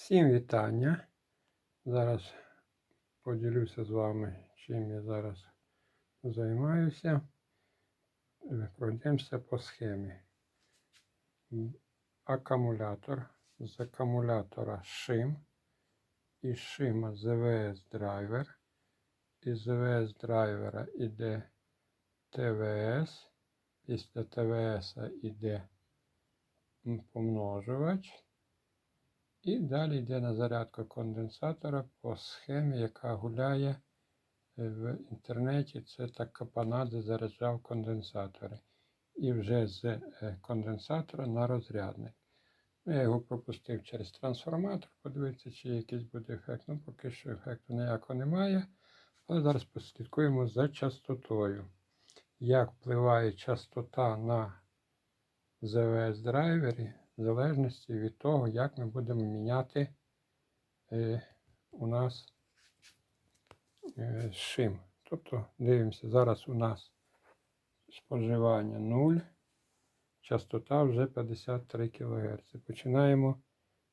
Всім вітання. Зараз поділюся з вами, чим я зараз займаюся. Пройдемося по схемі. Акумулятор. З акумулятора шим. Із шима ЗВС драйвер. Із ЗВС драйвера йде ТВС. Після ТВС йде м, помножувач. І далі йде на зарядку конденсатора по схемі, яка гуляє е, в інтернеті. Це так Капанаде заряджав конденсатори. І вже з е, конденсатора на розрядник. Я його пропустив через трансформатор, подивитися, чи якийсь буде ефект. Ну, поки що ефекту ніякого немає. Але зараз послідкуємо за частотою. Як впливає частота на ЗВС драйвері в залежності від того, як ми будемо міняти е, у нас е, шим. Тобто, дивимося, зараз у нас споживання 0, частота вже 53 кГц. Починаємо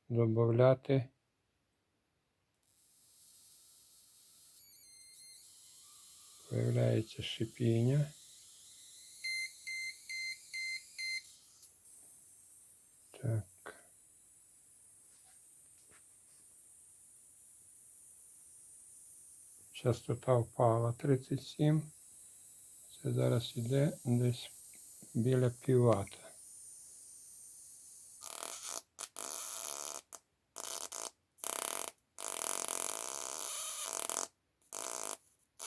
додати Появляється шипіння. Так. Частота впала 37. Це зараз іде десь біля піввата.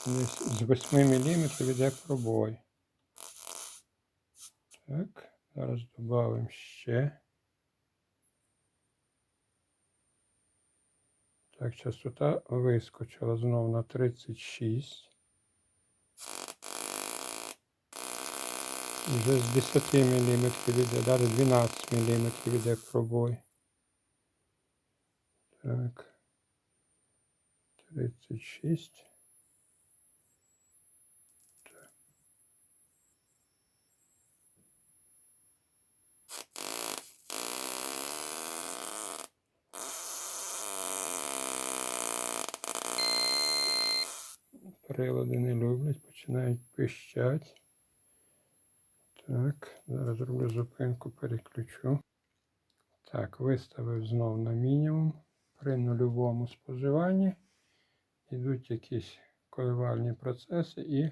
Десь з 8 мм йде пробой. Так, зараз додамо ще. Так, частота вискочила знову на 36. Вже з 10 мм йде, далі 12 мм йде пробой. Так. 36. Прилади не люблять, починають пищать. Так, зараз зроблю зупинку, переключу. Так, виставив знов на мінімум. При нульовому споживанні йдуть якісь коливальні процеси і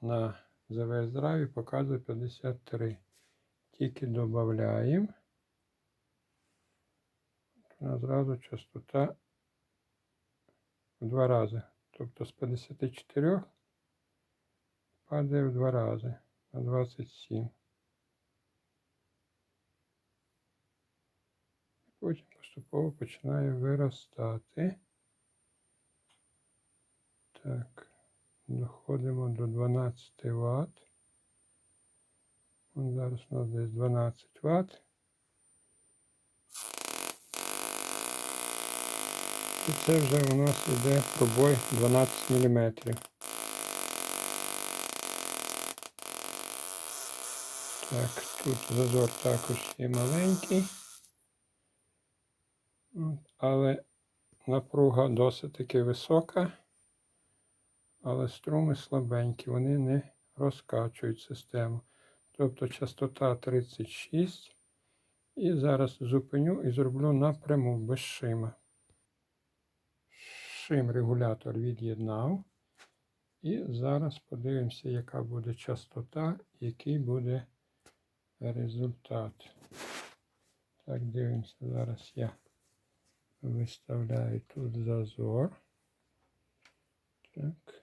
на ЗВС драйві показує 53. Тільки додаємо. У нас зразу частота в два рази. Тобто з 54 падає в два рази на 27. Потім поступово починає виростати. Так, доходимо до 12 Вт. Зараз у нас десь 12 Вт. І це вже у нас йде пробой 12 мм. Так, тут зазор також є маленький. Але напруга досить таки висока, але струми слабенькі, вони не розкачують систему. Тобто частота 36. І зараз зупиню і зроблю напряму без шима. Шим регулятор від'єднав. І зараз подивимося, яка буде частота, який буде результат. Так, дивимося, зараз я виставляю тут зазор. Так.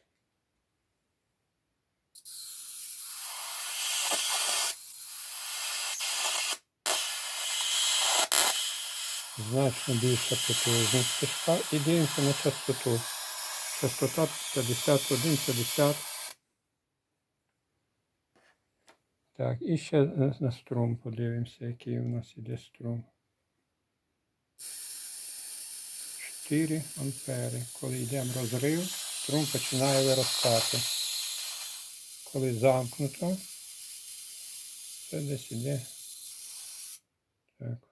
Значно більша потужність пішла. І дивимося на частоту. Частота 51, 50. Так, і ще на- на струм подивимося, який у нас іде струм. 4 ампери. Коли йдемо розрив, струм починає виростати. Коли замкнуто, це десь іде. Так.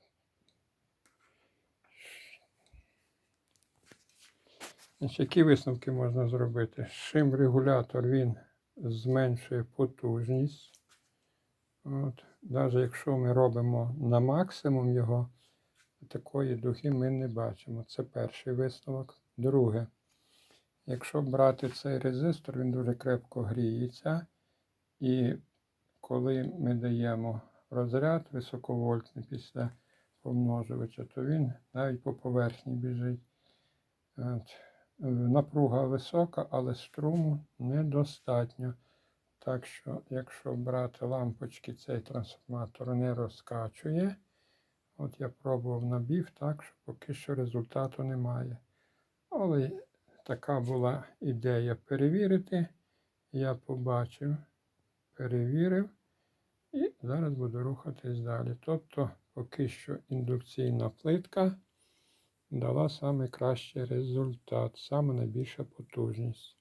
Які висновки можна зробити? Шим регулятор він зменшує потужність. От. Навіть якщо ми робимо на максимум його, такої духи ми не бачимо. Це перший висновок. Друге, якщо брати цей резистор, він дуже крепко гріється. І коли ми даємо розряд високовольтний після помножувача, то він навіть по поверхні біжить. Е, Напруга висока, але струму недостатньо. Так що, якщо брати лампочки, цей трансформатор не розкачує. От я пробував набів, так що поки що результату немає. Але така була ідея перевірити. Я побачив, перевірив і зараз буду рухатись далі. Тобто, поки що індукційна плитка дала саме кращий результат, саме найбільша потужність.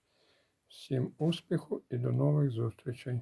Всім успіху і до нових зустрічей!